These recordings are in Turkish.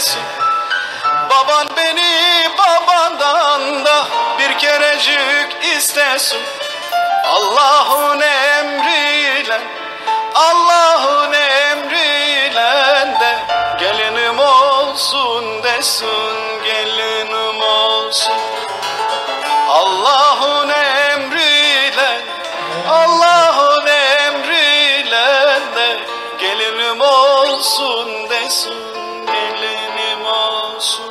istesin Baban beni babandan da bir kerecik istesin. Allah'ın emriyle Allah'ın emriyle de gelinim olsun desin gelinim olsun. Allah'ın emriyle Allah'ın emriyle de gelinim olsun desin olsun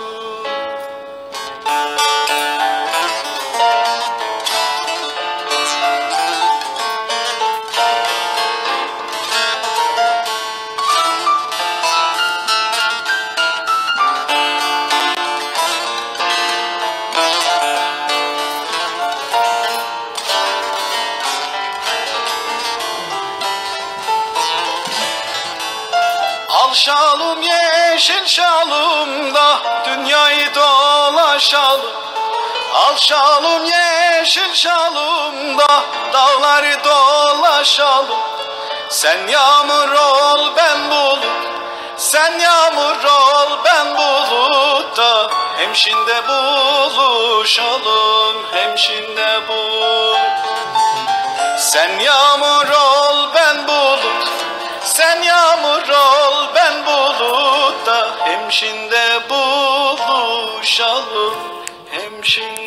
Al şalım yeşil şalım da dünyayı dolaşalım. Al şalım yeşil şalım da dağları dolaşalım. Sen yağmur ol ben bulut. Sen yağmur ol ben bulut da Hemşinde buluşalım Hemşinde bul Sen yağmur ol ben bulut. Sen yağmur hemşinde buluşalım hemşinde